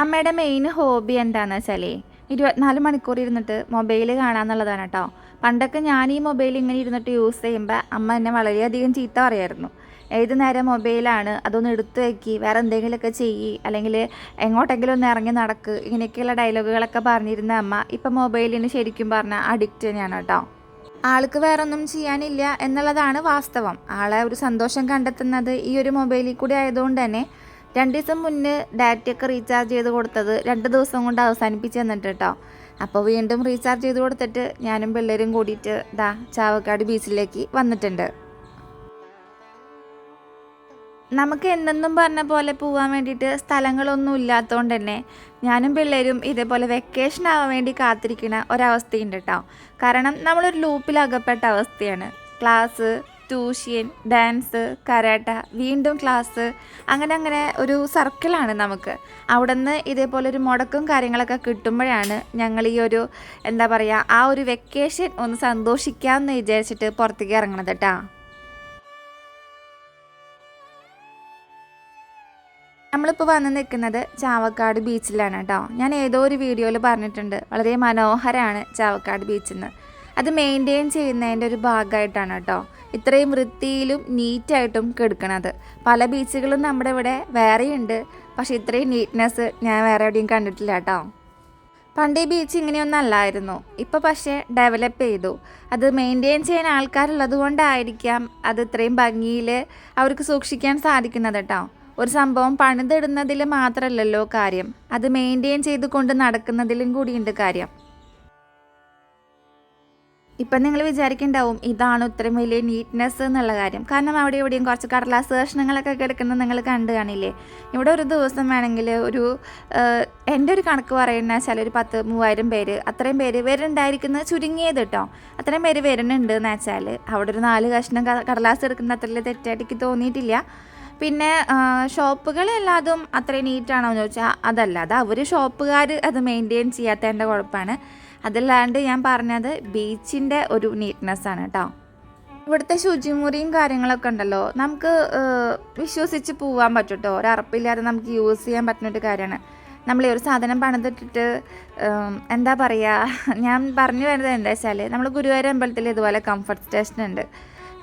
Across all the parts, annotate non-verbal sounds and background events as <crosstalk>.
അമ്മയുടെ main hobby എന്താണെന്ന് വെച്ചാലേ ഇരുപത്തിനാല് മണിക്കൂർ ഇരുന്നിട്ട് മൊബൈൽ കാണാന്നുള്ളതാണ് കേട്ടോ പണ്ടൊക്കെ ഞാൻ ഈ മൊബൈൽ ഇങ്ങനെ ഇരുന്നിട്ട് യൂസ് ചെയ്യുമ്പോൾ അമ്മ എന്നെ വളരെയധികം ചീത്ത പറയായിരുന്നു. ഏത് നേരം മൊബൈലാണ് അതൊന്ന് എടുത്തു വെക്കി വേറെ എന്തെങ്കിലുമൊക്കെ ചെയ്യി അല്ലെങ്കിൽ എങ്ങോട്ടെങ്കിലും ഒന്ന് ഇറങ്ങി നടക്ക് ഇങ്ങനെയൊക്കെയുള്ള ഡയലോഗുകളൊക്കെ പറഞ്ഞിരുന്ന അമ്മ ഇപ്പം മൊബൈലിന് ശരിക്കും പറഞ്ഞാൽ അഡിക്റ്റ് തന്നെയാണ് കേട്ടോ ആൾക്ക് വേറെ ഒന്നും ചെയ്യാനില്ല എന്നുള്ളതാണ് വാസ്തവം. ആളെ ഒരു സന്തോഷം കണ്ടെത്തുന്നത് ഈ ഒരു മൊബൈലിൽ കൂടി ആയതുകൊണ്ട് തന്നെ രണ്ട് ദിവസം മുന്നേ ഡാറ്റയൊക്കെ റീചാർജ് ചെയ്ത് കൊടുത്തത് രണ്ട് ദിവസം കൊണ്ട് അവസാനിപ്പിച്ച് തന്നിട്ട് കേട്ടോ അപ്പോൾ വീണ്ടും റീചാർജ് ചെയ്ത് കൊടുത്തിട്ട് ഞാനും പിള്ളേരും കൂടിയിട്ട് ദാ ചാവക്കാട് ബീച്ചിലേക്ക് വന്നിട്ടുണ്ട്. നമുക്ക് എന്തെന്നും പറഞ്ഞ പോലെ പോകാൻ വേണ്ടിയിട്ട് സ്ഥലങ്ങളൊന്നും ഇല്ലാത്തതുകൊണ്ട് തന്നെ ഞാനും പിള്ളേരും ഇതേപോലെ വെക്കേഷൻ ആവാൻ വേണ്ടി കാത്തിരിക്കുന്ന ഒരവസ്ഥയുണ്ട് കേട്ടോ കാരണം നമ്മളൊരു ലൂപ്പിൽ അകപ്പെട്ട അവസ്ഥയാണ്. ക്ലാസ് ട്യൂഷൻ ഡാൻസ് കരാട്ട വീണ്ടും ക്ലാസ് അങ്ങനെ അങ്ങനെ ഒരു സർക്കിളാണ് നമുക്ക്. അവിടെ നിന്ന് ഇതേപോലെ ഒരു മുടക്കും കാര്യങ്ങളൊക്കെ കിട്ടുമ്പോഴാണ് ഞങ്ങൾ ഈ ഒരു എന്താ പറയുക ആ ഒരു വെക്കേഷൻ ഒന്ന് സന്തോഷിക്കാമെന്ന് വിചാരിച്ചിട്ട് പുറത്തേക്ക് ഇറങ്ങണത് കേട്ടോ നമ്മളിപ്പോൾ വന്ന് നിൽക്കുന്നത് ചാവക്കാട് ബീച്ചിലാണ് കേട്ടോ ഞാൻ ഏതോ ഒരു വീഡിയോയിൽ പറഞ്ഞിട്ടുണ്ട്. വളരെ മനോഹരമാണ് ചാവക്കാട് ബീച്ചിൽ നിന്ന് അത് മെയിന്റെയിൻ ചെയ്യുന്നതിന്റെ ഒരു ഭാഗമായിട്ടാണ് കേട്ടോ. ഇത്രയും വൃത്തിയിലും നീറ്റായിട്ടും കെടുക്കണത്. പല ബീച്ചുകളും നമ്മുടെ ഇവിടെ വേറെയുണ്ട്. പക്ഷേ ഇത്രയും നീറ്റ്നെസ് ഞാൻ വേറെ എവിടെയും കണ്ടിട്ടില്ല കേട്ടോ. പണ്ട് ഈ ബീച്ച് ഇങ്ങനെയൊന്നും അല്ലായിരുന്നു. ഇപ്പോൾ പക്ഷേ ഡെവലപ്പ് ചെയ്തു. അത് മെയിന്റെയിൻ ചെയ്യാൻ ആൾക്കാരുള്ളത് കൊണ്ടായിരിക്കാം അത് ഇത്രയും ഭംഗിയിൽ അവർക്ക് സൂക്ഷിക്കാൻ സാധിക്കുന്നത് കേട്ടോ. ഒരു സംഭവം പണിതിടുന്നതിൽ മാത്രമല്ലല്ലോ കാര്യം. അത് മെയിന്റെയിൻ ചെയ്ത് കൊണ്ട് നടക്കുന്നതിലും കൂടിയുണ്ട് കാര്യം. ഇപ്പം നിങ്ങൾ വിചാരിക്കുന്നുണ്ടാവും ഇതാണ് ഇത്രയും വലിയ നീറ്റ്നെസ് എന്നുള്ള കാര്യം. കാരണം അവിടെ ഇവിടെയും കുറച്ച് കടലാസ് കഷ്ണങ്ങളൊക്കെ കിടക്കുന്നത് നിങ്ങൾ കണ്ടു കാണില്ലേ? ഇവിടെ ഒരു ദിവസം വേണമെങ്കിൽ ഒരു എന്റെ ഒരു കണക്ക് പറയുന്ന വെച്ചാൽ ഒരു പത്ത് മൂവായിരം പേര് അത്രയും പേര് വരുന്നുണ്ടായിരിക്കുന്നത് ചുരുങ്ങിയത് കേട്ടോ അത്രയും പേര് വരുന്നുണ്ട് എന്ന് വെച്ചാൽ. അവിടെ ഒരു നാല് കഷ്ണം കടലാസ് എടുക്കുന്ന അത്ര തെറ്റായിട്ട് എനിക്ക് തോന്നിയിട്ടില്ല. പിന്നെ ഷോപ്പുകളെല്ലാതും അത്രയും നീറ്റാണോ എന്ന് ചോദിച്ചാൽ അതല്ല അത് അവർ ഷോപ്പുകാർ അത് മെയിന്റെയിൻ ചെയ്യാത്തതിന്റെ കുഴപ്പമാണ്. അതല്ലാണ്ട് ഞാൻ പറഞ്ഞത് ബീച്ചിന്റെ ഒരു നീറ്റ്നെസ് ആണ് കേട്ടോ ഇവിടുത്തെ ശുചിമുറിയും കാര്യങ്ങളൊക്കെ ഉണ്ടല്ലോ. നമുക്ക് വിശ്വസിച്ച് പോകാൻ പറ്റും കേട്ടോ ഒരറപ്പില്ലാതെ നമുക്ക് യൂസ് ചെയ്യാൻ പറ്റുന്ന ഒരു കാര്യമാണ്. നമ്മൾ ഒരു സാധനം പണിതിട്ടിട്ട് എന്താ പറയുക ഞാൻ പറഞ്ഞു വരുന്നത് എന്താ വെച്ചാൽ നമ്മൾ ഗുരുവായൂർ അമ്പലത്തിൽ ഇതുപോലെ കംഫർട്ട് സ്റ്റേഷൻ ഉണ്ട്.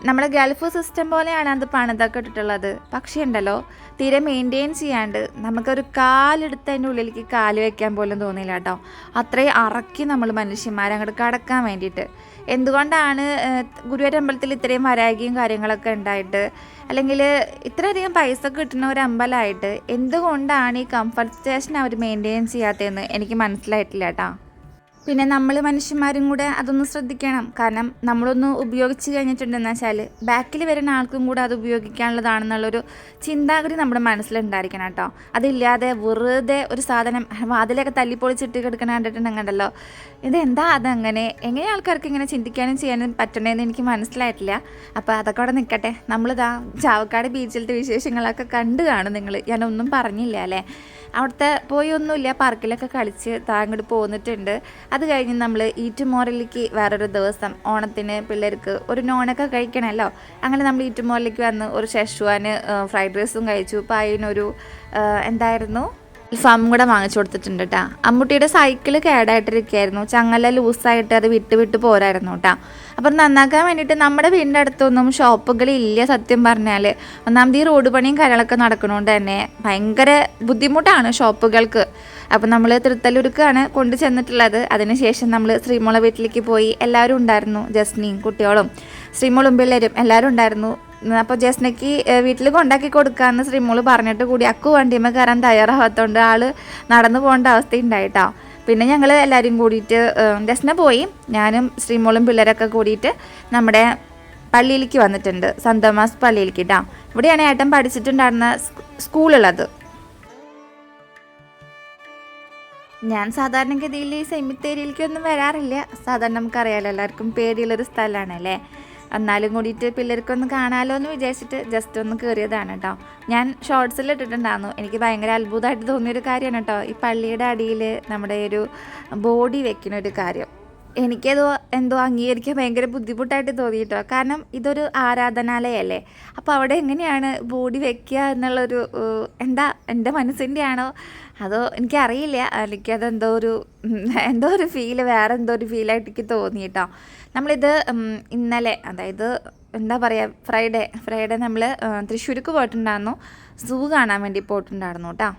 നമ്മുടെ ഗൾഫ് സിസ്റ്റം പോലെയാണ് അത് പണിതൊക്കെ ഇട്ടിട്ടുള്ളത്. പക്ഷേ ഉണ്ടല്ലോ തീരെ മെയിന്റെയിൻ ചെയ്യാണ്ട് നമുക്കൊരു കാലെടുത്ത് അതിന്റെ ഉള്ളിലേക്ക് കാൽ വയ്ക്കാൻ പോലും തോന്നിയില്ല കേട്ടോ. അത്രയും അറക്കി നമ്മൾ മനുഷ്യന്മാരെ അങ്ങോട്ട് കടക്കാൻ വേണ്ടിയിട്ട്. എന്തുകൊണ്ടാണ് അമ്പലത്തിൽ ഇത്രയും വരാകിയും കാര്യങ്ങളൊക്കെ ഉണ്ടായിട്ട്? അല്ലെങ്കിൽ ഇത്രയധികം പൈസ കിട്ടുന്ന ഒരു അമ്പലമായിട്ട് എന്തുകൊണ്ടാണ് ഈ കംഫർട്ട് സ്റ്റേഷൻ അവർ മെയിന്റെയിൻ ചെയ്യാത്തതെന്ന് എനിക്ക് മനസ്സിലായിട്ടില്ല കേട്ടോ. പിന്നെ നമ്മൾ മനുഷ്യന്മാരും കൂടെ അതൊന്ന് ശ്രദ്ധിക്കണം. കാരണം നമ്മളൊന്ന് ഉപയോഗിച്ച് കഴിഞ്ഞിട്ടുണ്ടെന്ന് വെച്ചാൽ ബാക്കിൽ വരുന്ന ആൾക്കും കൂടെ അത് ഉപയോഗിക്കാനുള്ളതാണെന്നുള്ളൊരു ചിന്താഗതി നമ്മുടെ മനസ്സിലുണ്ടായിരിക്കണം കേട്ടോ. അതില്ലാതെ വെറുതെ ഒരു സാധനം വാതിലൊക്കെ തല്ലിപ്പൊളിച്ചിട്ട് കിടക്കണ കണ്ടിട്ടുണ്ടെങ്കിലോ ഇതെന്താ അതങ്ങനെ? എങ്ങനെ ആൾക്കാർക്ക് ഇങ്ങനെ ചിന്തിക്കാനും ചെയ്യാനും പറ്റണേന്ന് എനിക്ക് മനസ്സിലായിട്ടില്ല. അപ്പോൾ അതൊക്കെ അവിടെ നിൽക്കട്ടെ നമ്മളിതാ ചാവക്കാട് ബീച്ചിലത്തെ വിശേഷങ്ങളൊക്കെ കണ്ടു കാണും നിങ്ങൾ ഞാനൊന്നും പറഞ്ഞില്ല അല്ലേ? അവിടുത്തെ പോയി ഒന്നുമില്ല പാർക്കിലൊക്കെ കളിച്ച് താങ്ങോട്ട് പോന്നിട്ടുണ്ട്. അത് കഴിഞ്ഞ് നമ്മൾ ഈറ്റുമോറിലേക്ക് വേറൊരു ദിവസം ഓണത്തിന് പിള്ളേർക്ക് ഒരു നോണൊക്കെ കഴിക്കണമല്ലോ അങ്ങനെ നമ്മൾ ഈറ്റുമോറിലേക്ക് വന്ന് ഒരു ഷെഷ്വാന് ഫ്രൈഡ് റൈസും കഴിച്ചു. പായനൊരു എന്തായിരുന്നു? അൽഫാമും കൂടെ വാങ്ങിച്ചു കൊടുത്തിട്ടുണ്ട് കേട്ടോ അമ്മൂട്ടിയുടെ സൈക്കിൾ കേടായിട്ടിരിക്കുകയായിരുന്നു. ചങ്ങല ലൂസായിട്ട് അത് വിട്ട് വിട്ട് പോരായിരുന്നു കേട്ടോ അപ്പം നന്നാക്കാൻ വേണ്ടിയിട്ട് നമ്മുടെ വീടിന്റെ അടുത്തൊന്നും ഷോപ്പുകളില്ല സത്യം പറഞ്ഞാൽ ഒന്നാമത് ഈ റോഡ് പണിയും കാര്യങ്ങളൊക്കെ നടക്കുന്നതുകൊണ്ട് തന്നെ ഭയങ്കര ബുദ്ധിമുട്ടാണ് ഷോപ്പുകൾക്ക് അപ്പം നമ്മൾ തൃത്തല്ലൂർക്കാണ് കൊണ്ട് ചെന്നിട്ടുള്ളത്. അതിനുശേഷം നമ്മൾ ശ്രീമോള വീട്ടിലേക്ക് പോയി എല്ലാവരും ഉണ്ടായിരുന്നു ജസ്നിയും കുട്ടികളും. ശ്രീമോളും പിള്ളേരും എല്ലാവരും ഉണ്ടായിരുന്നു. അപ്പോൾ ജസ്നയ്ക്ക് വീട്ടിൽ കൊണ്ടാക്കി കൊടുക്കാമെന്ന് ശ്രീമോൾ പറഞ്ഞിട്ട് കൂടി അക്കു വണ്ടിയമ്മ കയറാൻ തയ്യാറാവാത്തതുകൊണ്ട് ആൾ നടന്നു പോകേണ്ട അവസ്ഥ ഉണ്ടായിട്ടോ പിന്നെ ഞങ്ങൾ എല്ലാവരും കൂടിയിട്ട് ജസ്ന പോയി. ഞാനും ശ്രീമോളും പിള്ളേരൊക്കെ കൂടിയിട്ട് നമ്മുടെ പള്ളിയിലേക്ക് വന്നിട്ടുണ്ട്. സന്തോമാസ് പള്ളിയിലേക്ക് കേട്ടോ ഇവിടെയാണ് ഏട്ടൻ പഠിച്ചിട്ടുണ്ടായിരുന്ന സ്കൂളുള്ളത്. ഞാൻ സാധാരണഗതിയിൽ ഈ സെമിത്തേരിയിലേക്കൊന്നും വരാറില്ല. സാധാരണ നമുക്കറിയാലോ എല്ലാവർക്കും പേടിയുള്ളൊരു സ്ഥലമാണ് അല്ലേ എന്നാലും കൂടിയിട്ട് പിള്ളേർക്കൊന്ന് കാണാമല്ലോ എന്ന് വിചാരിച്ചിട്ട് ജസ്റ്റ് ഒന്ന് കയറിയതാണ് കേട്ടോ ഞാൻ ഷോർട്സിൽ ഇട്ടിട്ടുണ്ടായിരുന്നു. എനിക്ക് ഭയങ്കര അത്ഭുതമായിട്ട് തോന്നിയൊരു കാര്യമാണ് കേട്ടോ ഈ പള്ളിയുടെ അടിയിൽ നമ്മുടെ ഒരു ബോഡി വെക്കുന്ന ഒരു കാര്യം. എനിക്കത് എന്തോ അംഗീകരിക്കാൻ ഭയങ്കര ബുദ്ധിമുട്ടായിട്ട് തോന്നി കേട്ടോ കാരണം ഇതൊരു ആരാധനാലയല്ലേ. അപ്പോൾ അവിടെ എങ്ങനെയാണ് ബോഡി വെക്കുക എന്നുള്ളൊരു എന്താ എന്റെ മനസ്സിന്റെ ആണോ അതോ എനിക്കറിയില്ല. എനിക്കതെന്തോ ഒരു എന്തോ ഒരു ഫീൽ വേറെ എന്തോ ഒരു ഫീലായിട്ട് എനിക്ക് തോന്നി കേട്ടോ നമ്മളിത് ഇന്നലെ അതായത് എന്താ പറയുക ഫ്രൈഡേ ഫ്രൈഡേ നമ്മൾ തൃശ്ശൂർക്ക് പോയിട്ടുണ്ടായിരുന്നു. സൂ കാണാൻ വേണ്ടി പോയിട്ടുണ്ടായിരുന്നു കേട്ടോ.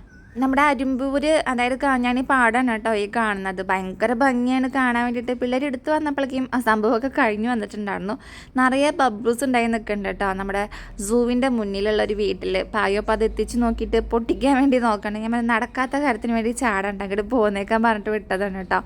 നമ്മുടെ അരുമ്പൂര് അതായത് കാഞ്ഞാണി പാടാണ് കേട്ടോ ഈ കാണുന്നത്. ഭയങ്കര ഭംഗിയാണ് കാണാൻ വേണ്ടിയിട്ട്. പിള്ളേർ എടുത്തു വന്നപ്പോഴേക്കും ആ സംഭവമൊക്കെ കഴിഞ്ഞു വന്നിട്ടുണ്ടായിരുന്നു. നിറയെ ബബ്ബൂസ് ഉണ്ടായി നിൽക്കുന്നുണ്ട് കേട്ടോ. നമ്മുടെ സൂവിന്റെ മുന്നിലുള്ള ഒരു വീട്ടിൽ പായോ അപ്പം അത് എത്തിച്ച് നോക്കിയിട്ട് പൊട്ടിക്കാൻ വേണ്ടി നോക്കണം ഞാൻ നടക്കാത്ത കാര്യത്തിന് വേണ്ടി ചാടണ്ട. അങ്ങോട്ട് പോന്നേക്കാൻ പറഞ്ഞിട്ട് വിട്ടതാണ് കേട്ടോ.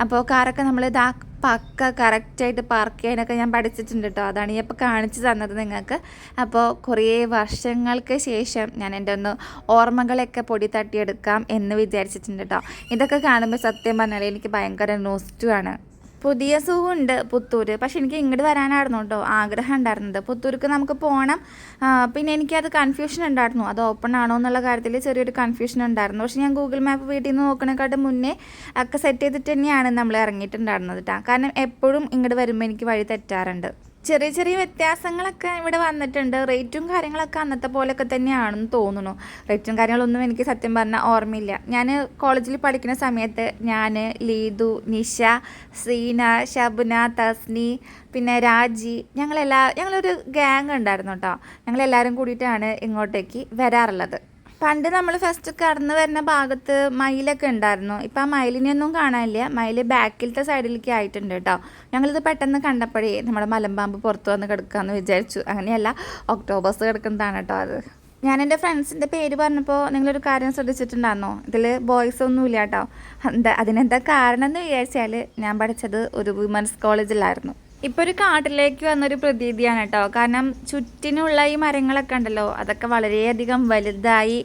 അപ്പോൾ കാറൊക്കെ നമ്മൾ ഇതാ പക്ക കറക്റ്റായിട്ട് പാർക്ക് ചെയ്യാനൊക്കെ ഞാൻ പഠിച്ചിട്ടുണ്ട് കേട്ടോ അതാണ് ഈ അപ്പോൾ കാണിച്ചു തന്നത് നിങ്ങൾക്ക്. അപ്പോൾ കുറേ വർഷങ്ങൾക്ക് ശേഷം ഞാൻ എന്റെ ഒന്ന് ഓർമ്മകളൊക്കെ പൊടി തട്ടിയെടുക്കാം എന്ന് വിചാരിച്ചിട്ടുണ്ട് കേട്ടോ ഇതൊക്കെ കാണുമ്പോൾ സത്യം പറഞ്ഞാൽ എനിക്ക് ഭയങ്കര നോസ്റ്റുമാണ് പുതിയ സൂ ഉണ്ട് പുത്തൂര്. പക്ഷെ എനിക്ക് ഇങ്ങോട്ട് വരാനായിരുന്നു കേട്ടോ ആഗ്രഹം ഉണ്ടായിരുന്നത്. പുത്തൂർക്ക് നമുക്ക് പോകണം പിന്നെ എനിക്കത് കൺഫ്യൂഷൻ ഉണ്ടായിരുന്നു. അത് ഓപ്പൺ ആണോ എന്നുള്ള കാര്യത്തിൽ ചെറിയൊരു കൺഫ്യൂഷൻ ഉണ്ടായിരുന്നു. പക്ഷെ ഞാൻ ഗൂഗിൾ മാപ്പ് വീട്ടിൽ നിന്ന് നോക്കണേക്കാട്ട് മുന്നേ ഒക്കെ സെറ്റ് ചെയ്തിട്ട് തന്നെയാണ് നമ്മൾ ഇറങ്ങിയിട്ടുണ്ടായിരുന്നത് കേട്ടോ കാരണം എപ്പോഴും ഇങ്ങോട്ട് വരുമ്പോൾ എനിക്ക് വഴി തെറ്റാറുണ്ട്. ചെറിയ ചെറിയ വ്യത്യാസങ്ങളൊക്കെ ഇവിടെ വന്നിട്ടുണ്ട്. റേറ്റും കാര്യങ്ങളൊക്കെ അന്നത്തെ പോലെയൊക്കെ തന്നെയാണെന്ന് തോന്നുന്നു. റേറ്റും കാര്യങ്ങളൊന്നും എനിക്ക് സത്യം പറഞ്ഞാൽ ഓർമ്മയില്ല. ഞാൻ കോളേജിൽ പഠിക്കുന്ന സമയത്ത് ഞാൻ ലീതു നിഷ സീന ഷബ്ന തസ്നി പിന്നെ രാജി ഞങ്ങളെല്ലാ ഞങ്ങളൊരു ഗ്യാങ് ഉണ്ടായിരുന്നു കേട്ടോ ഞങ്ങളെല്ലാവരും കൂടിയിട്ടാണ് ഇങ്ങോട്ടേക്ക് വരാറുള്ളത്. പണ്ട് നമ്മൾ ഫസ്റ്റ് കടന്നു വരുന്ന ഭാഗത്ത് മയിലൊക്കെ ഉണ്ടായിരുന്നു. ഇപ്പം ആ മയിലിനെയൊന്നും കാണാനില്ല. മയിൽ ബാക്കിലത്തെ സൈഡിലേക്ക് ആയിട്ടുണ്ട് കേട്ടോ ഞങ്ങളിത് പെട്ടെന്ന് കണ്ടപ്പോഴേ നമ്മുടെ മലമ്പാമ്പ് പുറത്ത് വന്ന് കിടക്കാമെന്ന് വിചാരിച്ചു. അങ്ങനെയല്ല ഒക്ടോബേഴ്സ് കിടക്കുന്നതാണ് കേട്ടോ അത്. ഞാൻ എന്റെ ഫ്രണ്ട്സിന്റെ പേര് പറഞ്ഞപ്പോൾ നിങ്ങളൊരു കാര്യം ശ്രദ്ധിച്ചിട്ടുണ്ടായിരുന്നോ? ഇതിൽ ബോയ്സ് ഒന്നും ഇല്ല കേട്ടോ എന്താ അതിനെന്താ കാരണം എന്ന് വിചാരിച്ചാൽ ഞാൻ പഠിച്ചത് ഒരു വിമൻസ് കോളേജിലായിരുന്നു ഇപ്പോൾ ഒരു കാട്ടിലേക്ക് വന്നൊരു പ്രതീതിയാണ് കേട്ടോ കാരണം ചുറ്റിനുള്ള ഈ മരങ്ങളൊക്കെ ഉണ്ടല്ലോ അതൊക്കെ വളരെയധികം വലുതായി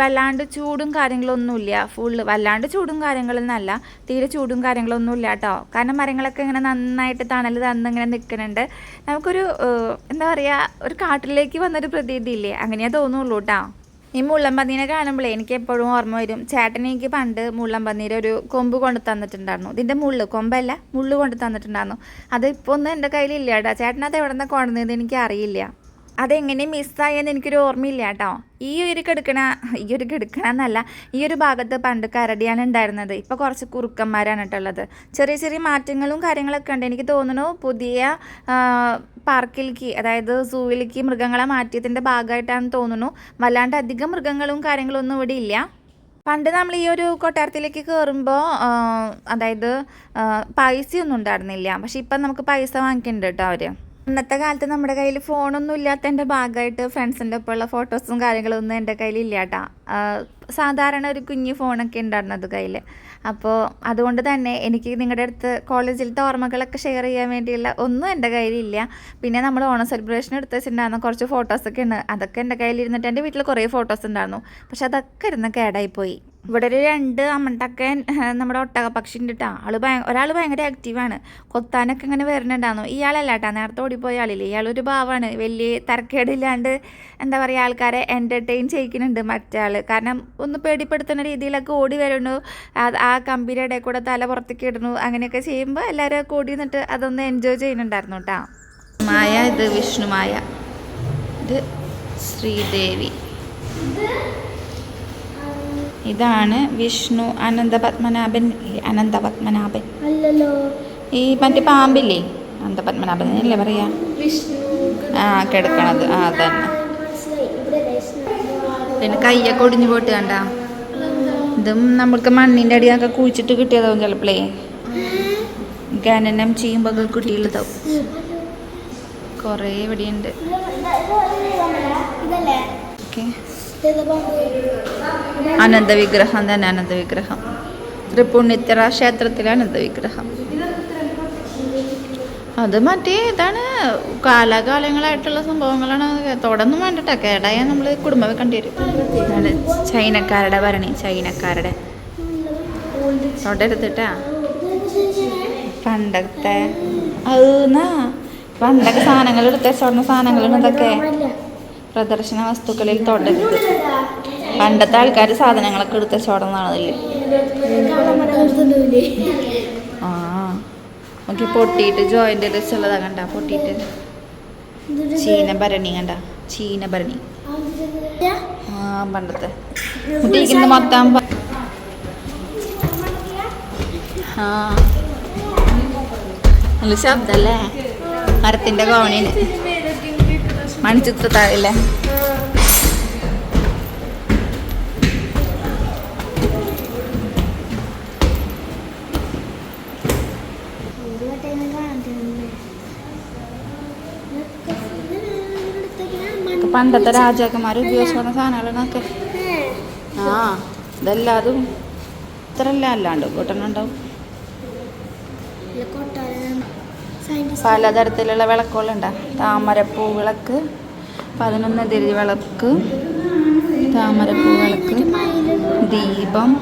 വല്ലാണ്ട് ചൂടും കാര്യങ്ങളൊന്നുമില്ല. ഫുള്ള് വല്ലാണ്ട് ചൂടും കാര്യങ്ങളൊന്നല്ല തീരെ ചൂടും കാര്യങ്ങളൊന്നുമില്ല കേട്ടോ കാരണം മരങ്ങളൊക്കെ ഇങ്ങനെ നന്നായിട്ട് തണൽ തന്ന് ഇങ്ങനെ നിൽക്കുന്നുണ്ട്. നമുക്കൊരു എന്താ പറയുക ഒരു കാട്ടിലേക്ക് വന്നൊരു പ്രതീതി ഇല്ലേ അങ്ങനെയാ തോന്നുള്ളൂ കേട്ടോ ഈ മുള്ളൻപന്നീനെ കാണുമ്പോഴേ എനിക്ക് എപ്പോഴും ഓർമ്മ വരും. ചേട്ടൻ എനിക്ക് പണ്ട് മുള്ളൻപന്നീരെ ഒരു കൊമ്പ് കൊണ്ട് തന്നിട്ടുണ്ടായിരുന്നു. ഇതിന്റെ മുള്ള് കൊമ്പല്ല മുള്ള് കൊണ്ട് തന്നിട്ടുണ്ടായിരുന്നു. അത് ഇപ്പോൾ ഒന്നും എന്റെ കയ്യിലില്ല കേട്ടോ ചേട്ടൻ അത് എവിടെ നിന്നാണ് കൊണ്ടുവന്നത് എനിക്ക് അറിയില്ല. അതെങ്ങനെ മിസ്സായെന്ന് എനിക്കൊരു ഓർമ്മയില്ല കേട്ടോ. ഈ ഒരു കെടുക്കണ ഈ ഒരു കെടുക്കണ എന്നല്ല ഈ ഒരു ഭാഗത്ത് പണ്ട് കരടിയാണ് ഉണ്ടായിരുന്നത്. ഇപ്പോൾ കുറച്ച് കുറുക്കന്മാരാണ് കേട്ടുള്ളത് ചെറിയ ചെറിയ മാറ്റങ്ങളും കാര്യങ്ങളൊക്കെ ഉണ്ട്. എനിക്ക് തോന്നുന്നു പുതിയ പാർക്കിലേക്ക് അതായത് സൂവിലേക്ക് മൃഗങ്ങളെ മാറ്റിയതിന്റെ ഭാഗമായിട്ടാണെന്ന് തോന്നുന്നു. വല്ലാണ്ട് അധികം മൃഗങ്ങളും കാര്യങ്ങളും ഒന്നും ഇവിടെ ഇല്ല. പണ്ട് നമ്മൾ ഈ ഒരു കൊട്ടാരത്തിലേക്ക് കയറുമ്പോൾ അതായത് പൈസയൊന്നും ഉണ്ടായിരുന്നില്ല. പക്ഷെ ഇപ്പം നമുക്ക് പൈസ വാങ്ങിക്കുന്നുണ്ട് കേട്ടോ അവർ ഇന്നത്തെ കാലത്ത് നമ്മുടെ കയ്യിൽ ഫോണൊന്നും ഇല്ലാത്തതിന്റെ ഭാഗമായിട്ട് ഫ്രണ്ട്സിന്റെ ഒപ്പമുള്ള ഫോട്ടോസും കാര്യങ്ങളൊന്നും എന്റെ കയ്യിൽ ഇല്ല കേട്ടോ. സാധാരണ ഒരു കുഞ്ഞു ഫോണൊക്കെ ഉണ്ടായിരുന്നത് കയ്യിൽ. അപ്പോൾ അതുകൊണ്ട് തന്നെ എനിക്ക് നിങ്ങളുടെ അടുത്ത് കോളേജിലത്തെ ഓർമ്മകളൊക്കെ ഷെയർ ചെയ്യാൻ വേണ്ടിയുള്ള ഒന്നും എന്റെ കയ്യിലില്ല. പിന്നെ നമ്മൾ ഓണം സെലിബ്രേഷൻ എടുത്ത് വെച്ചിട്ടുണ്ടായിരുന്ന കുറച്ച് ഫോട്ടോസൊക്കെ ഉണ്ട് അതൊക്കെ എന്റെ കയ്യിലിരുന്നിട്ട് എന്റെ വീട്ടിൽ കുറേ ഫോട്ടോസ് ഉണ്ടായിരുന്നു. പക്ഷെ അതൊക്കെ ഇരുന്ന് കേടായിപ്പോയി. ഇവിടെ ഒരു രണ്ട് അമ്മണ്ടക്കൻ നമ്മുടെ ഒട്ടക പക്ഷി ഉണ്ട് കേട്ടോ ആൾ ഭയ ഒരാൾ ഭയങ്കര ആക്റ്റീവാണ് കൊത്താനൊക്കെ ഇങ്ങനെ വരുന്നുണ്ടായിരുന്നു ഇയാളല്ല കേട്ടോ നേരത്തെ ഓടിപ്പോയ ആളില്ലേ? ഇയാളൊരു ഭാവമാണ് വലിയ തരക്കേടില്ലാണ്ട് എന്താ പറയുക ആൾക്കാരെ എന്റർടൈൻ ചെയ്യിക്കുന്നുണ്ട് മറ്റാൾ കാരണം ഒന്ന് പേടിപ്പെടുത്തുന്ന രീതിയിലൊക്കെ ഓടി വരുന്നു. ആ കമ്പിയുടെ ഇടയിൽ കൂടെ തല പുറത്തേക്ക് ഇടുന്നു. അങ്ങനെയൊക്കെ ചെയ്യുമ്പോൾ എല്ലാവരും ഓടി നിന്നിട്ട് അതൊന്ന് എൻജോയ് ചെയ്യുന്നുണ്ടായിരുന്നു കേട്ടോ. മായ ഇത് വിഷ്ണുമായ ഇത് ശ്രീദേവി. ഇതാണ് വിഷ്ണു അനന്തപത്മനാഭൻ അനന്തപത്മനാഭൻ. അല്ലല്ലോ. ഈ മറ്റേ പാമ്പില്ലേ? അനന്തപത്മനാഭൻ അല്ലേ പറയാ? ആ കിടക്കണത്. ആ വിഷ്ണു പിന്നെ കയ്യൊക്കെ ഒടിഞ്ഞു പോയിട്ട് കണ്ട? ഇതും നമ്മൾക്ക് മണ്ണിന്റെ അടിയൊക്കെ കുഴിച്ചിട്ട് കിട്ടിയതാവും ചിലപ്പോഴേ ഖനനം ചെയ്യുമ്പോൾ കുട്ടികളതാവും കുറേ ഇവിടെയുണ്ട്. ഓക്കെ? അനന്ത വിഗ്രഹം തന്നെ അനന്ത വിഗ്രഹം തൃപ്പൂണിത്തറ ക്ഷേത്രത്തിലെ അനന്ത വിഗ്രഹം അത് മറ്റേ ഇതാണ് കാലാകാലങ്ങളായിട്ടുള്ള സംഭവങ്ങളാണ് തുടർന്നും വേണ്ടിട്ട. കേടായ നമ്മൾ കുടുംബമൊക്കെ കണ്ടുവരും ചൈനക്കാരുടെ ഭരണി ചൈനക്കാരുടെ. തൊടരുത്തിട്ടാ പണ്ടത്തെ അത് പണ്ടൊക്കെ സാധനങ്ങൾ എടുത്ത സ്വർണ സാധനങ്ങളാണ് ഇതൊക്കെ. പ്രദർശന വസ്തുക്കളിൽ തൊടരുത് പണ്ടത്തെ ആൾക്കാർ സാധനങ്ങളൊക്കെ എടുത്ത ചോടുന്നതാണ് അതിൽ. ആ നമുക്ക് പൊട്ടിയിട്ട് ജോയിന്റ് വെച്ചുള്ളതാ കണ്ട പൊട്ടിയിട്ട്. ചീന ഭരണി കണ്ട ചീന ഭരണി. ആ പണ്ടത്തെ. കുട്ടിക്കുന്ന മൊത്തം ആ. നല്ല ശബ്ദല്ലേ മരത്തിന്റെ കോവണിന് മണിച്ചിത്രത്താഴല്ലേ താഴെ പണ്ടത്തെ രാജാക്കന്മാർ ഉപയോഗിച്ചുള്ള സാധനങ്ങളൊക്കെ. ആ ഇതല്ലാതും ഇത്രല്ല അല്ലാണ്ട് കൂട്ടണുണ്ടാവും പലതരത്തിലുള്ള വിളക്കുകളുണ്ട്. താമരപ്പൂ വിളക്ക് പതിനൊന്ന് തിരി വിളക്ക് താമരപ്പൂ വിളക്ക് ദീപം.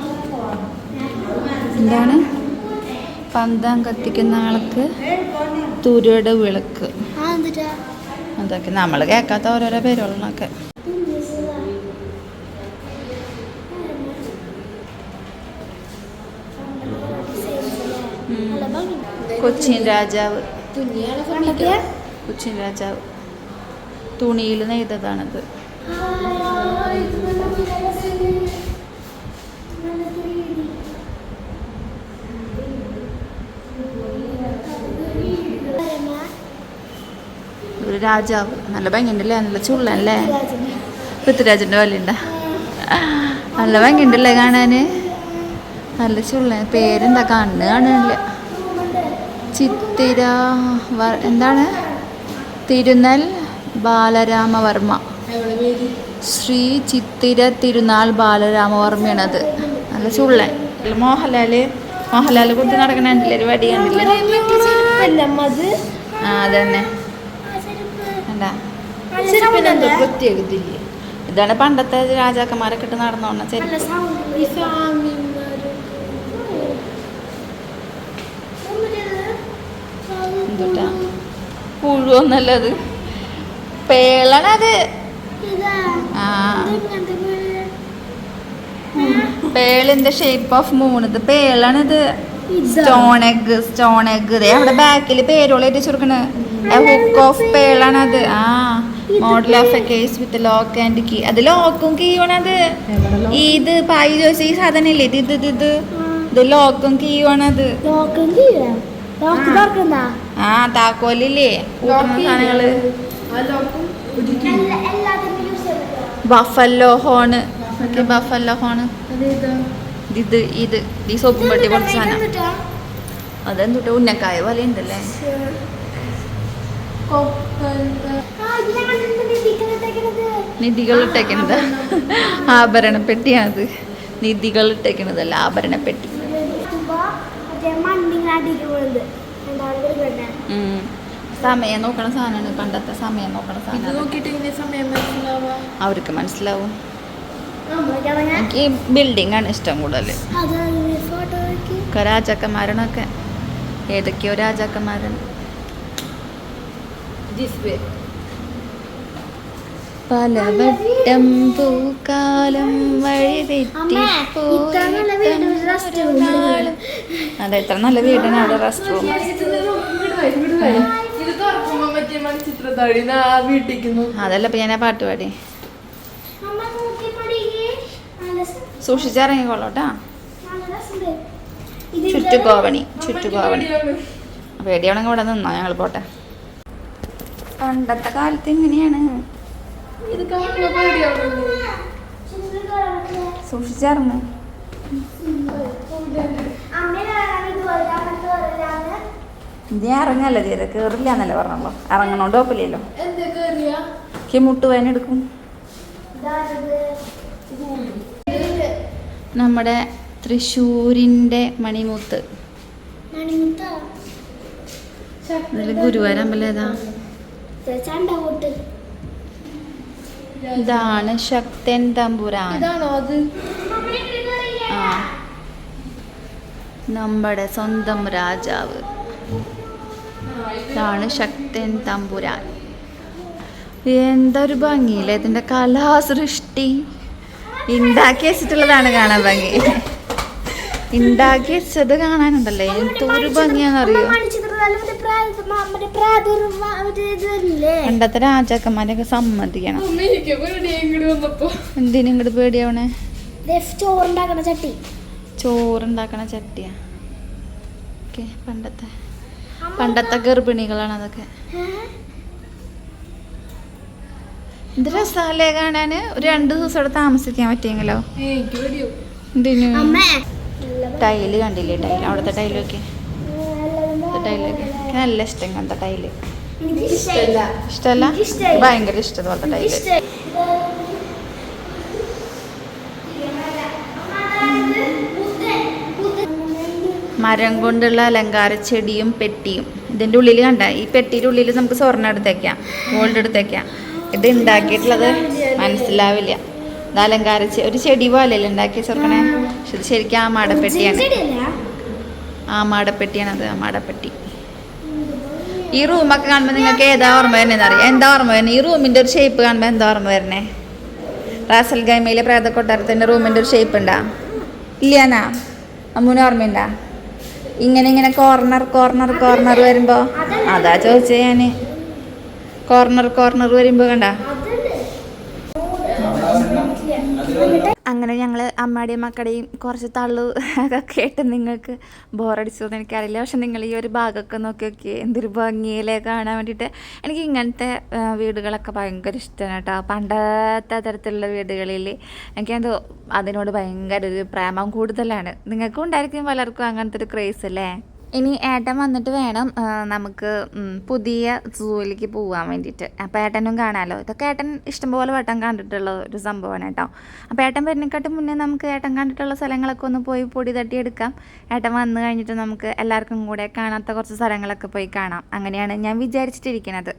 എന്താണ്? പന്തം കത്തിക്കുന്ന വിളക്ക് തുരുട് വിളക്ക്. അതൊക്കെ നമ്മൾ കേൾക്കാത്ത ഓരോരോ പേരുകളൊക്കെ. കൊച്ചിൻ രാജാവ്. കൊച്ചിൻ രാജാവ് തുണിയിൽ നെയ്തതാണത്. ഒരു രാജാവ്. നല്ല ഭംഗിയുണ്ടല്ലേ? നല്ല ചുള്ളല്ലേ പൃഥ്വിരാജിന്റെ പോലെ ഉണ്ടാ നല്ല ഭംഗിയുണ്ടല്ലേ കാണാന്? നല്ല ചുള്ള പേരെന്താ? കണ്ണ് കാണുന്നില്ല. ചിത്തിര എന്താണ്? തിരുനൽ ബാലരാമവർമ്മ. ശ്രീ ചിത്തിര തിരുനാൾ ബാലരാമവർമ്മയാണത്. നല്ല ചുള്ളൻ അല്ല മോഹൻലാൽ മോഹൻലാൽ കുത്തി നടക്കണില്ലേ ഒരു വടി കണ്ടില്ലേ? ആ അതന്നെ. കണ്ടാ ഇതാണ് പണ്ടത്തെ രാജാക്കന്മാരൊക്കെ ഇട്ട് നടന്നോണ്ട ശരി എന്തുട്ടാ? പുഴുവൊന്നല്ലത് പേളണത് ആ. പേളിന്റെ ഷേപ്പ് ഓഫ് മൂൺ ഇത് പേളാണിത് സ്റ്റോൺ എഗ് സ്റ്റോൺ എഗ് ദേ അവിടെ ബാക്കിൽ പേരോളം കൊടുക്കണ് ഹുക്ക് ഓഫ് പേളാണത് ആ. Model of a case with lock and key അത് ലോക്കും കീയണത് ഇത് പായി ജോസി ഈ സാധനം ഇല്ലേ ഇത് ഇത് ഇത്. ഇത് ഇത് ലോക്കും കീയാണത് ആ താക്കോലില്ലേ? സാധനങ്ങൾ. Buffalo horn. ബഫല്ലോ. ഹോണ്. ഇത് ഇത് ഈ സോപ്പും പെട്ടി കുറച്ച് സാധനം. അതെന്തുട്ട? ഉന്നക്കായ പോലെ ഉണ്ടല്ലേ? നിധികൾ ഇട്ടേക്കണത്. ആഭരണപ്പെട്ടിയാണത് നിധികൾ ഇട്ടേക്കണതല്ല ആഭരണ. പെട്ടി ഉം. സമയം നോക്കണ സാധനമാണ്. പണ്ടത്തെ സമയം നോക്കണ സാധനം അവർക്ക് മനസ്സിലാവും. എനിക്ക് ബിൽഡിംഗ് ആണ് ഇഷ്ടം കൂടുതൽ രാജാക്കന്മാരണൊക്കെ. ഏതൊക്കെയോ രാജാക്കന്മാരാണ്. ജിസ്ബേ. പലവട്ടം പൂക്കാലം വഴി ഉണ്ട്. അതെ എത്ര നല്ല വീടാണ് അവിടെ റെസ്റ്റ് റൂം അതല്ല ഇപ്പൊ ഞാൻ ആ പാട്ട് പാടി. അമ്മ നോക്കി പഠിക്ക്. നല്ല സ- സൂക്ഷിച്ചിറങ്ങിക്കോളൂട്ടാ നല്ല രസമുണ്ട്. ഇത്. ചുറ്റുകോവണി ചുറ്റുകോവണി പേടിയാണെങ്കിൽ ഇവിടെ നിന്നോ ഞങ്ങൾ പോട്ടെ. പണ്ടത്തെ കാലത്ത് ഇങ്ങനെയാണ്. കേറില്ല വരലാണ്. ഇനി ഇറങ്ങല്ല ചെയ്ത കയറില്ല എന്നല്ലേ പറഞ്ഞല്ലോ ഇറങ്ങണോണ്ട് കുഴപ്പമില്ലല്ലോ എന്താ വേന എടുക്കും? നമ്മുടെ തൃശ്ശൂരിന്റെ മണിമുത്ത്. ഇതിൽ ഗുരുവായൂരമ്പലം ഏതാ ഇത് ചണ്ടകോട്ട്. ഇതാണ് ശക്തൻ തമ്പുരാൻ. ആ. നമ്മുടെ സ്വന്തം രാജാവ്. ഇതാണ് ശക്തൻ തമ്പുരാൻ. എന്തൊരു ഭംഗിയില്ലേ ഇതിന്റെ കലാസൃഷ്ടി. ഉണ്ടാക്കി വെച്ചിട്ടുള്ളതാണ് കാണാൻ ഭംഗി. ഉണ്ടാക്കി വെച്ചത് കാണാനുണ്ടല്ലേ? എന്തൊരു ഭംഗിയാണെന്നറിയോ? പണ്ടത്തെ രാജാക്കന്മാരെയൊക്കെ സമ്മതിക്കണം. എന്തിനും ഇങ്ങോട്ട് പേടിയാവണേ? ചോറുണ്ടാക്കണ ചട്ടി. ചോറുണ്ടാക്കണ ചട്ടിയാ. ഓക്കെ പണ്ടത്തെ പണ്ടത്തെ ഗർഭിണികളാണ് അതൊക്കെ. എന്ത് രസാലേ കാണാന്? ഒരു രണ്ടു ദിവസം അവിടെ താമസിക്കാൻ പറ്റിയെങ്കിലോ? ടൈൽ കണ്ടില്ലേ? ടൈൽ. അവിടുത്തെ ടൈലൊക്കെ. ടൈലൊക്കെ എനിക്ക് നല്ല ഇഷ്ടം ഇങ്ങനത്തെ ടൈൽ ഇഷ്ടല്ല. ഇഷ്ടമല്ല. ഭയങ്കര ഇഷ്ടം പോലത്തെ ടൈൽ മരം കൊണ്ടുള്ള അലങ്കാര ചെടിയും പെട്ടിയും. ഇതിന്റെ ഉള്ളിൽ കണ്ട ഈ പെട്ടിയുടെ ഉള്ളിൽ നമുക്ക് സ്വർണം എടുത്തേക്കാം ഗോൾഡ് എടുത്തേക്കാം. ഇത് ഉണ്ടാക്കിയിട്ടുള്ളത് മനസ്സിലാവില്ല. ഇത് അലങ്കാര ഒരു ചെടി പോലെയല്ലേ ഉണ്ടാക്കിയ സ്വർണേ ശരിക്കും ആ മാടപ്പെട്ടിയാണ്. ആ മാടപ്പെട്ടിയാണ് അത് ആ മാടപ്പെട്ടി ഈ റൂമൊക്കെ കാണുമ്പോൾ നിങ്ങൾക്ക് ഏതാ ഓർമ്മ വരുന്നതെന്ന് അറിയാം. എന്താ ഓർമ്മ വരുന്നത് ഈ റൂമിന്റെ ഒരു ഷേപ്പ് കാണുമ്പോൾ എന്താ ഓർമ്മ വരണേ റാസൽ ഗൈമയിലെ പ്രേത കൊട്ടാരത്തിന്റെ റൂമിന്റെ ഒരു ഷേപ്പ് ഉണ്ടാ? ഇല്ലാനാ അമ്മൂന് ഓർമ്മയുണ്ടാ? ഇങ്ങനെ ഇങ്ങനെ കോർണർ കോർണർ കോർണർ വരുമ്പോൾ അതാ ചോദിച്ചത് ഞാൻ കോർണർ കോർണർ വരുമ്പോൾ കണ്ട? അങ്ങനെ ഞങ്ങൾ അമ്മയുടെയും മക്കളുടെയും കുറച്ച് തള്ളു <laughs> ഒക്കെ കേട്ട് നിങ്ങൾക്ക് ബോറടിച്ചതെന്ന് എനിക്കറിയില്ല. പക്ഷെ നിങ്ങൾ ഈ ഒരു ഭാഗമൊക്കെ നോക്കി നോക്കി എന്തൊരു ഭംഗിയിലേ കാണാൻ വേണ്ടിയിട്ട്. എനിക്ക് ഇങ്ങനത്തെ വീടുകളൊക്കെ ഭയങ്കര ഇഷ്ടമാണ് കേട്ടോ. പണ്ടത്തെ തരത്തിലുള്ള വീടുകളിൽ എനിക്കെന്തോ അതിനോട് ഭയങ്കര ഒരു പ്രേമം കൂടുതലാണ്. നിങ്ങൾക്കും ഉണ്ടായിരിക്കും പലർക്കും അങ്ങനത്തെ ഒരു ക്രേസ് അല്ലേ? ഇനി ഏട്ടൻ വന്നിട്ട് വേണം നമുക്ക് പുതിയ സൂവിലേക്ക് പോകാൻ വേണ്ടിയിട്ട്. അപ്പോൾ ഏട്ടനും കാണാമല്ലോ ഇതൊക്കെ ഏട്ടൻ ഇഷ്ടംപോലെ വട്ടം കണ്ടിട്ടുള്ള ഒരു സംഭവമാണ് കേട്ടോ. അപ്പോൾ ഏട്ടൻ വരുന്നേക്കാട്ടും മുന്നേ നമുക്ക് ഏട്ടൻ കണ്ടിട്ടുള്ള സ്ഥലങ്ങളൊക്കെ ഒന്ന് പോയി പൊടി തട്ടിയെടുക്കാം ഏട്ടൻ വന്നു കഴിഞ്ഞിട്ട് നമുക്ക് എല്ലാവർക്കും കൂടെ കാണാത്ത കുറച്ച് സ്ഥലങ്ങളൊക്കെ പോയി കാണാം. അങ്ങനെയാണ് ഞാൻ വിചാരിച്ചിട്ടിരിക്കുന്നത്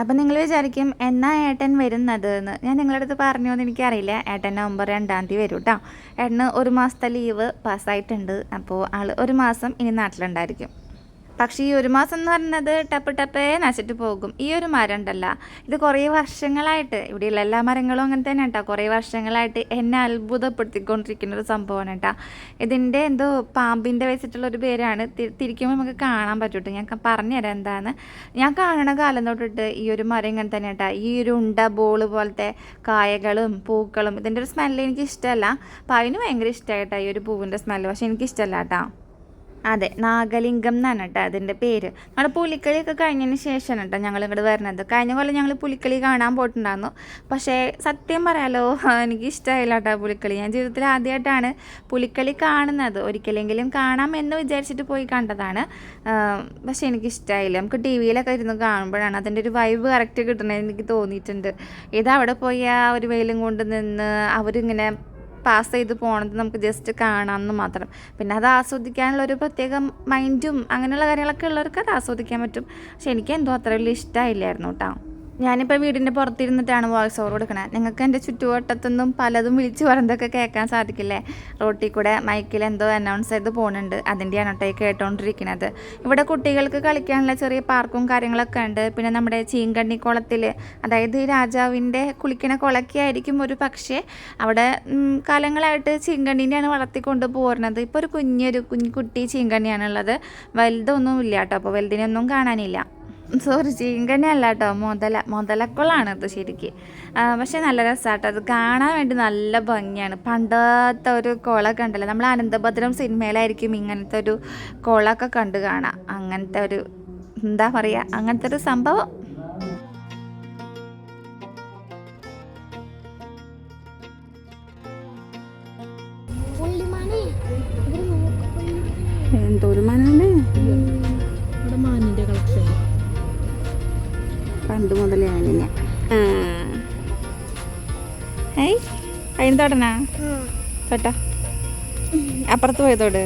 അപ്പം നിങ്ങൾ വിചാരിക്കും എന്നാ ഏട്ടൻ വരുന്നത് എന്ന് ഞാൻ നിങ്ങളുടെ അടുത്ത് പറഞ്ഞു എന്ന് എനിക്കറിയില്ല. ഏട്ടൻ നവംബർ രണ്ടാം തീയതി വരും കേട്ടോ ഏട്ടന് ഒരു മാസത്തെ ലീവ് പാസ്സായിട്ടുണ്ട് അപ്പോൾ ആൾ ഒരു മാസം ഇനി നാട്ടിലുണ്ടായിരിക്കും. പക്ഷേ ഈ ഒരു മാസം എന്ന് പറയുന്നത് ടപ്പ് ടപ്പേ നശിച്ചിട്ട് പോകും. ഈ ഒരു മരം ഉണ്ടല്ല ഇത് കുറേ വർഷങ്ങളായിട്ട് ഇവിടെയുള്ള എല്ലാ മരങ്ങളും അങ്ങനെ തന്നെ കേട്ടോ കുറേ വർഷങ്ങളായിട്ട് എന്നെ അത്ഭുതപ്പെടുത്തിക്കൊണ്ടിരിക്കുന്ന ഒരു സംഭവമാണ് കേട്ടോ ഇതിന്റെ എന്തോ പാമ്പിന്റെ വെച്ചിട്ടുള്ള ഒരു പേരാണ് തിരിക്കുമ്പോൾ നമുക്ക് കാണാൻ പറ്റൂട്ടോ. ഞാൻ പറഞ്ഞുതരാം എന്താണ് ഞാൻ കാണണ കാലം തൊട്ടിട്ട് ഈ ഒരു മരം ഇങ്ങനെ തന്നെ കേട്ടോ ഈ ഒരു ഉണ്ട ബോൾ പോലത്തെ കായകളും പൂക്കളും ഇതിന്റെ ഒരു സ്മെല്ല് എനിക്ക് ഇഷ്ടമല്ല അപ്പോൾ അതിന് ഭയങ്കര ഇഷ്ടമായിട്ടാണ് ഈ ഒരു പൂവിന്റെ സ്മെല്ല്. പക്ഷേ എനിക്ക് ഇഷ്ടമല്ല കേട്ടോ അതെ നാഗലിംഗം എന്നാണ് കേട്ടോ അതിന്റെ പേര്. ഞങ്ങൾ പുലിക്കളിയൊക്കെ കഴിഞ്ഞതിന് ശേഷമാണ് കേട്ടോ ഞങ്ങൾ ഇങ്ങോട്ട് വരുന്നത് കഴിഞ്ഞ കൊല്ലം ഞങ്ങൾ പുലിക്കളി കാണാൻ പോയിട്ടുണ്ടായിരുന്നു. പക്ഷേ സത്യം പറയാലോ എനിക്ക് ഇഷ്ടമായില്ല കേട്ടോ പുലിക്കളി. ഞാൻ ജീവിതത്തിൽ ആദ്യമായിട്ടാണ് പുലിക്കളി കാണുന്നത്. ഒരിക്കലെങ്കിലും കാണാം എന്ന് വിചാരിച്ചിട്ട് പോയി കണ്ടതാണ്. പക്ഷേ എനിക്ക് ഇഷ്ടമായില്ല നമുക്ക് ടി വിയിലൊക്കെ ഇരുന്ന് കാണുമ്പോഴാണ് അതിന്റെ ഒരു വൈബ് കറക്റ്റ് കിട്ടണമെന്ന് എനിക്ക് തോന്നിയിട്ടുണ്ട്. ഇത് അവിടെ പോയി ആ ഒരു വെയിലും കൊണ്ട് നിന്ന് അവരിങ്ങനെ പാസ് ചെയ്ത് പോണത് നമുക്ക് ജസ്റ്റ് കാണാമെന്ന് മാത്രം. പിന്നെ അത് ആസ്വദിക്കാനുള്ള ഒരു പ്രത്യേക മൈൻഡും അങ്ങനെയുള്ള കാര്യങ്ങളൊക്കെ ഉള്ളവർക്ക് അത് ആസ്വദിക്കാൻ പറ്റും. പക്ഷെ എനിക്ക് എന്തോ അത്ര വലിയ ഇഷ്ടമായില്ലായിരുന്നു കേട്ടോ ഞാനിപ്പോൾ വീടിന്റെ പുറത്തിരുന്നിട്ടാണ് വോയിസ് ഓവർ കൊടുക്കണത് നിങ്ങൾക്ക് എന്റെ ചുറ്റുവട്ടത്തുനിന്നും പലതും വിളിച്ച് പറഞ്ഞതൊക്കെ കേൾക്കാൻ സാധിക്കില്ലേ? റോട്ടിൽ കൂടെ മൈക്കിൽ എന്തോ അനൗൺസ് ചെയ്ത് പോകുന്നുണ്ട്. അതിന്റെയാണ് കേട്ടോ കേട്ടോണ്ടിരിക്കുന്നത് ഇവിടെ കുട്ടികൾക്ക് കളിക്കാനുള്ള ചെറിയ പാർക്കും കാര്യങ്ങളൊക്കെ ഉണ്ട്. പിന്നെ നമ്മുടെ ചീങ്കണ്ണി കുളത്തിൽ അതായത് രാജാവിന്റെ കുളിക്കണ കുളക്കെ ആയിരിക്കും ഒരു പക്ഷേ അവിടെ കാലങ്ങളായിട്ട് ചീങ്കണ്ണീനെയാണ് വളർത്തിക്കൊണ്ട് പോരുന്നത്. ഇപ്പോൾ ഒരു കുഞ്ഞൊരു കുഞ്ഞു കുട്ടി ചീങ്കണ്ണിയാണുള്ളത്. വലുതൊന്നും ഇല്ല കേട്ടോ. അപ്പോൾ വലുതിനൊന്നും കാണാനില്ല. സോറി ചീങ്കണ്ണി അല്ല കേട്ടോ മുതല മുതലക്കുളാണ് ഇത് ശരിക്ക് പക്ഷേ നല്ല രസമാട്ടോ അത് കാണാൻ വേണ്ടി നല്ല ഭംഗിയാണ്. പണ്ടത്തെ ഒരു കുളമൊക്കെ ഉണ്ടല്ലോ. നമ്മൾ അനന്തഭദ്രം സിനിമയിലായിരിക്കും ഇങ്ങനത്തെ ഒരു കുളമൊക്കെ കണ്ടു കാണാം. അങ്ങനത്തെ ഒരു എന്താ പറയുക അങ്ങനത്തെ ഒരു സംഭവം. എന്തോരു മനാണ് പണ്ട് മുതലേ അങ്ങനെ ഏയ് അതിന് തൊടനാ? തൊട്ടാ? അപ്പുറത്ത് പോയതോട്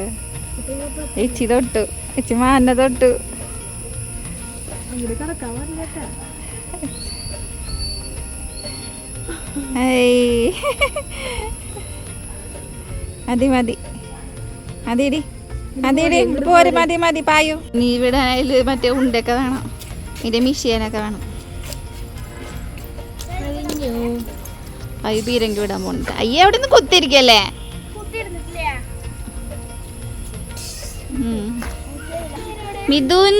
ഏച്ചി തൊട്ടു ഏച്ചി മാന്ന തൊട്ടു. മതി മതി. മതിടി മതിടി പോര് മതി മതി പായു. നീ ഇവിടെ ആയാലും മറ്റേ ഉണ്ടൊക്കെ വേണം. ഇതിന്റെ മിഷീനൊക്കെ വേണം. പീരങ്കി വിടാൻ പോകുന്നുണ്ട് അയ്യ അവിടെ നിന്ന് കുത്തിരിക്കല്ലേ മിഥുൻ.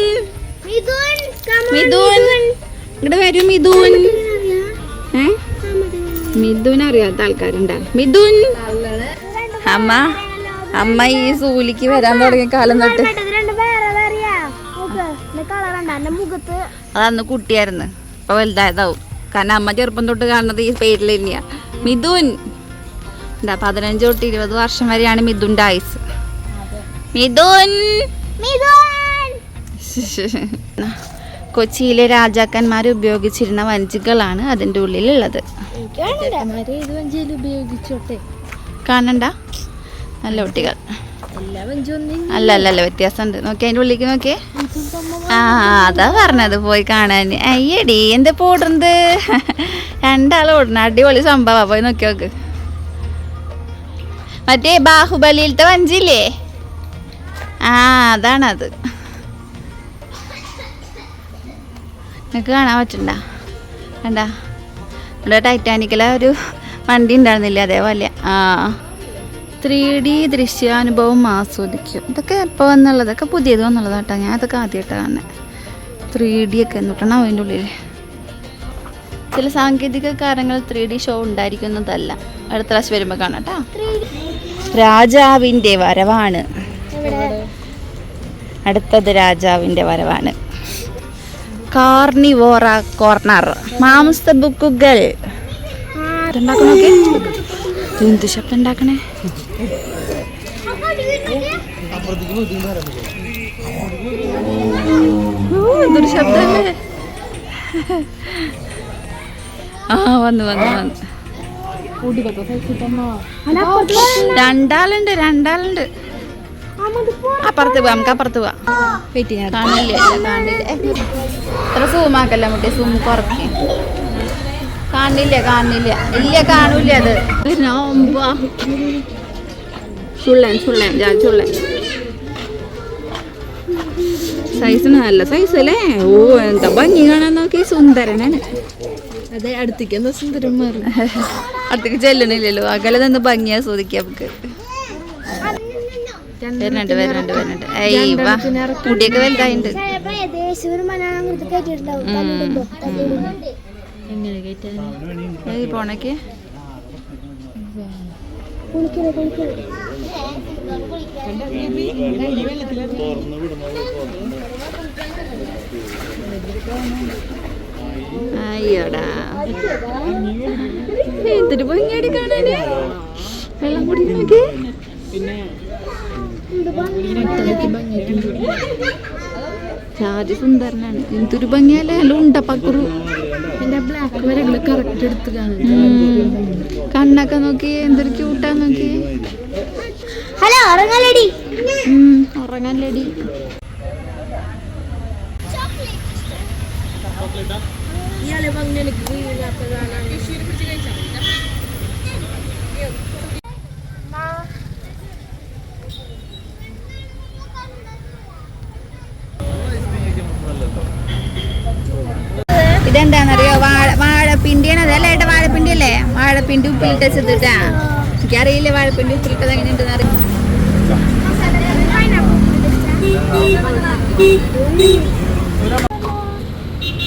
ഇവിടെ വരൂ മിഥുൻ. അറിയാം? ഏ? മിഥുൻ അറിയാത്ത ആൾക്കാരുണ്ടാ. മിഥുൻ. അമ്മ അമ്മ ഈ സൂലിക്ക് വരാൻ തുടങ്ങിയ കാലം തൊട്ട്. അതന്ന് കുട്ടിയായിരുന്നു. ഇപ്പൊ വലുതായതാവും. കാരണം അമ്മ ചെറുപ്പം തൊട്ട് കാണുന്നത് ഈ പേരിൽ തന്നെയാണ് മിഥുൻ. എന്താ പതിനഞ്ച് തൊട്ട് ഇരുപത് വർഷം വരെയാണ് മിഥുന്റെ ആയുസ്. മിഥുൻ. കൊച്ചിയിലെ രാജാക്കന്മാർ ഉപയോഗിച്ചിരുന്ന വഞ്ചികളാണ് അതിന്റെ ഉള്ളിലുള്ളത്. കാണണ്ട. നല്ല കുട്ടികൾ. അല്ല അല്ല അല്ല വ്യത്യാസമുണ്ട്. നോക്കി അതിന്റെ ഉള്ളിലേക്ക് നോക്കിയേ. ആ അതാ പറഞ്ഞത് പോയി കാണാൻ അയ്യടി എന്താ പോടുന്നത് രണ്ടാൾ ഓടണം അടിപൊളി സംഭവ. പോയി നോക്കി നോക്ക്. മറ്റേ ബാഹുബലിയിലത്തെ വഞ്ചില്ലേ ആ അതാണത്. നിനക്ക് കാണാൻ പറ്റണ്ട? കണ്ട ഇവിടെ ടൈറ്റാനിക്കിലെ ഒരു വണ്ടി ഉണ്ടായിരുന്നില്ലേ അതേപോലെ? ആ. ത്രീ ഡി ദൃശ്യാനുഭവം ആസ്വദിക്കും. ഇതൊക്കെ എപ്പോൾ എന്നുള്ളതൊക്കെ പുതിയത് വന്നുള്ളത് കേട്ടോ ഞാൻ അതൊക്കെ ആദ്യമായിട്ടാണ് കാണുന്നത് ത്രീ ഡി ഒക്കെ എന്നിട്ടാണ് അതിന്റെ ഉള്ളിൽ ചില സാങ്കേതിക കാരണങ്ങൾ ത്രീ ഡി ഷോ ഉണ്ടായിരിക്കുന്നതല്ല. അടുത്ത പ്രാവശ്യം വരുമ്പോൾ കാണാം കേട്ടോ രാജാവിന്റെ വരവാണ്. അടുത്തത് രാജാവിന്റെ വരവാണ്. Carnivora corner. മാംസ ബുക്കുകൾ. ഉണ്ടാക്കണ നോക്കി എന്ത് ശബ്ദം ഉണ്ടാക്കണേ? എന്തൊരു ശബ്ദമല്ലേ? ആ വന്നു വന്നു വന്നു. രണ്ടാളുണ്ട് രണ്ടാളുണ്ട്. അപ്പുറത്ത് പോവാം നമുക്ക് അപ്പുറത്ത് പോവാം. വെയിറ്റ് കാണില്ല ഇല്ല, കാണില്ല അത്ര സൂമാക്കല്ല മുട്ടി സൂം പുറത്തി കാണില്ല കാണില്ല ഇല്ല കാണൂല അത്. നോമ്പാ. ചുള്ളൻ ചുള്ളൻ ചുള്ളൻ. സൈസിന് നല്ല സൈസ് അല്ലേ? ഓ എന്താ ഭംഗി കാണാൻ നോക്കി സുന്ദരനാണ്. അതെ അടുത്തേക്ക് സുന്ദരന്മാർ <laughs> അടുത്തേക്ക് ചെല്ലണില്ലല്ലോ. അകലെ നിന്ന് ഭംഗി ആസ്വദിക്കാം നമുക്ക്. വരുന്നുണ്ട് മുടിയൊക്കെ വലുതായിട്ടുണ്ട് പോണേക്ക്. കുളിക്കണേ കുളിക്കണേ അയ്യോടാ. എന്തൊരു കാണാന്. വെള്ളം കുടിക്കണോക്കെ. ജാതി സുന്ദരനാണ്. എന്തൊരു ഭംഗിയല്ലേ. അല്ല ഉണ്ട പക്കുറു എന്റെ ബ്ലാക്ക് വരകൾ കറക്റ്റ് എടുത്തു കാണും. കണ്ണൊക്കെ നോക്കി എന്തൊരു ക്യൂട്ടാ നോക്കി. ഹലോ ഉറങ്ങലടി ഇതെന്താണെന്നറിയോ വാഴ വാഴപ്പിണ്ടിയാണ് അതല്ല ഏട്ടാ വാഴപ്പിണ്ടി വാഴപ്പിണ്ടി ഉപ്പിലിട്ട് വെച്ചിട്ടാ എനിക്കറിയില്ല വാഴപ്പിണ്ടി ഉപ്പിലിട്ടത് എങ്ങനെയുണ്ടെന്ന് അറിയാം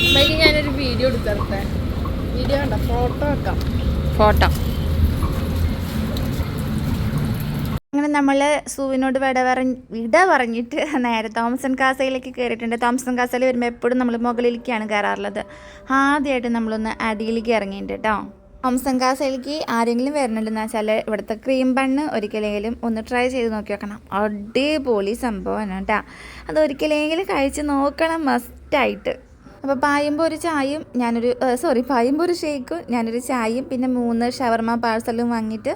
അമ്മയ്ക്ക് ഞാനൊരു വീഡിയോ എടുത്തരട്ടെ. വീഡിയോ കണ്ട? ഫോട്ടോ വെക്കാം. ഫോട്ടോ അങ്ങനെ നമ്മൾ സൂവിനോട് വിട പറഞ്ഞ് വിട പറഞ്ഞിട്ട് നേരെ തോമസൺ കാസയിലേക്ക് കയറിയിട്ടുണ്ട് തോമസൺ കാസയിൽ വരുമ്പോൾ എപ്പോഴും നമ്മൾ മുകളിലേക്കാണ് കയറാറുള്ളത് ആദ്യമായിട്ട് നമ്മളൊന്ന് അടിയിലേക്ക് ഇറങ്ങിയിട്ടുണ്ട് കേട്ടോ തോമസൺ കാസയിലേക്ക് ആരെങ്കിലും വരുന്നുണ്ടെന്ന് വെച്ചാൽ ഇവിടുത്തെ ക്രീം ബണ്ണ് ഒരിക്കലെങ്കിലും ഒന്ന് ട്രൈ ചെയ്ത് നോക്കി വെക്കണം. അടിപൊളി സംഭവമാണ് കേട്ടോ. അത് ഒരിക്കലെങ്കിലും കഴിച്ച് നോക്കണം മസ്റ്റായിട്ട് അപ്പോൾ പായുമ്പോൾ ഒരു ചായയും ഞാനൊരു സോറി പായുമ്പോൾ ഒരു ഷേക്കും ഞാനൊരു ചായയും പിന്നെ മൂന്ന് ഷവർമ പാഴ്സലും വാങ്ങിയിട്ട്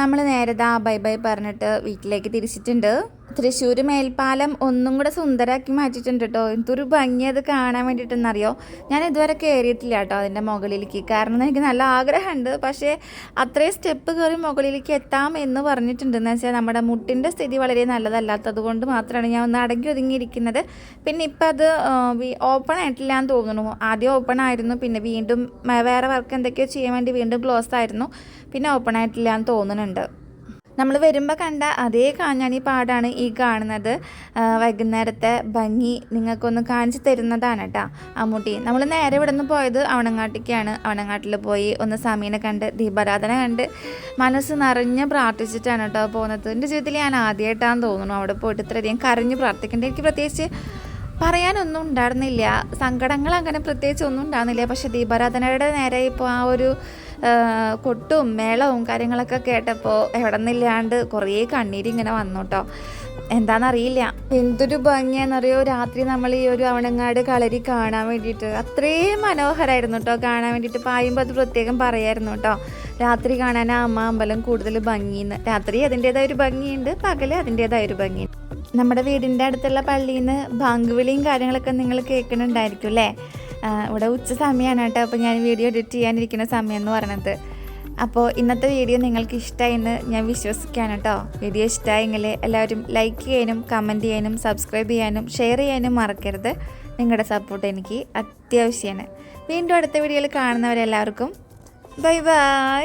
നമ്മൾ നേരെ ദാ ബൈ ബൈ പറഞ്ഞിട്ട് വീട്ടിലേക്ക് തിരിച്ചിട്ടുണ്ട്. തൃശ്ശൂർ മേൽപ്പാലം ഒന്നും കൂടെ സുന്ദരാക്കി മാറ്റിയിട്ടുണ്ട് കേട്ടോ എന്തൊരു ഭംഗി അത് കാണാൻ വേണ്ടിയിട്ടെന്നറിയോ? ഞാൻ ഇതുവരെ കയറിയിട്ടില്ല കേട്ടോ അതിന്റെ മുകളിലേക്ക്. കാരണം എനിക്ക് നല്ല ആഗ്രഹമുണ്ട്. പക്ഷേ അത്രയും സ്റ്റെപ്പ് കയറി മുകളിലേക്ക് എത്താം എന്ന് പറഞ്ഞിട്ടുണ്ട്. എന്ന് വെച്ചാൽ നമ്മുടെ മുട്ടിന്റെ സ്ഥിതി വളരെ നല്ലതല്ലാത്തത് കൊണ്ട് മാത്രമാണ് ഞാൻ ഒന്ന് അടങ്ങി ഒതുങ്ങിയിരിക്കുന്നത്. പിന്നെ ഇപ്പം അത് ഓപ്പൺ ആയിട്ടില്ല എന്ന് തോന്നുന്നു. ആദ്യം ഓപ്പൺ ആയിരുന്നു. പിന്നെ വീണ്ടും വേറെ വർക്ക് എന്തൊക്കെയോ ചെയ്യാൻ വേണ്ടി വീണ്ടും ക്ലോസ് ആയിരുന്നു. പിന്നെ ഓപ്പൺ ആയിട്ടില്ല എന്ന് തോന്നുന്നുണ്ട്. നമ്മൾ വരുമ്പോൾ കണ്ട അതേ കാഞ്ഞാണി പാടാണ് ഈ കാണുന്നത്. വൈകുന്നേരത്തെ ഭംഗി നിങ്ങൾക്കൊന്ന് കാണിച്ചു തരുന്നതാണ് കേട്ടോ അമ്മൂട്ടി. നമ്മൾ നേരെ ഇവിടെ നിന്ന് പോയത് അവണങ്ങാട്ടിക്കാണ്. അവണങ്ങാട്ടിൽ പോയി ഒന്ന് സമീനെ കണ്ട് ദീപാരാധന കണ്ട് മനസ്സ് നിറഞ്ഞ് പ്രാർത്ഥിച്ചിട്ടാണ് കേട്ടോ പോകുന്നത്. എന്റെ ജീവിതത്തിൽ ഞാൻ ആദ്യമായിട്ടാന്ന് തോന്നുന്നു അവിടെ പോയിട്ട് ഇത്രയധികം കരഞ്ഞ് പ്രാർത്ഥിക്കേണ്ടത്. എനിക്ക് പ്രത്യേകിച്ച് പറയാനൊന്നും ഉണ്ടായിരുന്നില്ല. സങ്കടങ്ങൾ അങ്ങനെ പ്രത്യേകിച്ച് ഒന്നും ഉണ്ടായിരുന്നില്ല. പക്ഷേ ദീപാരാധനയുടെ നേരെ ഇപ്പോൾ ആ ഒരു കൊട്ടും മേളവും കാര്യങ്ങളൊക്കെ കേട്ടപ്പോൾ എവിടെ നിന്നില്ലാണ്ട് കുറേ കണ്ണീരിങ്ങനെ വന്നു കേട്ടോ എന്താണെന്നറിയില്ല എന്തൊരു ഭംഗിയാണെന്നറിയോ രാത്രി നമ്മൾ ഈ ഒരു അവണങ്ങാട് കളരി കാണാൻ വേണ്ടിയിട്ട്. അത്രയും മനോഹരമായിരുന്നു കേട്ടോ കാണാൻ വേണ്ടിയിട്ട്. പായുമ്പോൾ അത് പ്രത്യേകം പറയായിരുന്നു കേട്ടോ രാത്രി കാണാൻ ആ അമ്മ അമ്പലം കൂടുതൽ ഭംഗിയെന്ന് രാത്രി അതിന്റേതായ ഒരു ഭംഗിയുണ്ട് പകൽ അതിന്റേതായ ഒരു ഭംഗിയുണ്ട്. നമ്മുടെ വീടിന്റെ അടുത്തുള്ള പള്ളിയിൽ നിന്ന് ബാങ്കുവിളിയും കാര്യങ്ങളൊക്കെ നിങ്ങൾ കേൾക്കുന്നുണ്ടായിരിക്കും അല്ലേ? ഇവിടെ ഉച്ച സമയമാണ് കേട്ടോ. അപ്പോൾ ഞാൻ വീഡിയോ എഡിറ്റ് ചെയ്യാനിരിക്കുന്ന സമയം എന്ന് പറയണത്. അപ്പോൾ ഇന്നത്തെ വീഡിയോ നിങ്ങൾക്ക് ഇഷ്ടമായെന്ന് ഞാൻ വിശ്വസിക്കുകയാണ് കേട്ടോ. വീഡിയോ ഇഷ്ടമായെങ്കിൽ എല്ലാവരും ലൈക്ക് ചെയ്യാനും കമന്റ് ചെയ്യാനും സബ്സ്ക്രൈബ് ചെയ്യാനും ഷെയർ ചെയ്യാനും മറക്കരുത്. നിങ്ങളുടെ സപ്പോർട്ട് എനിക്ക് അത്യാവശ്യമാണ്. വീണ്ടും അടുത്ത വീഡിയോയിൽ കാണുന്നവരെല്ലാവർക്കും ബൈ ബൈ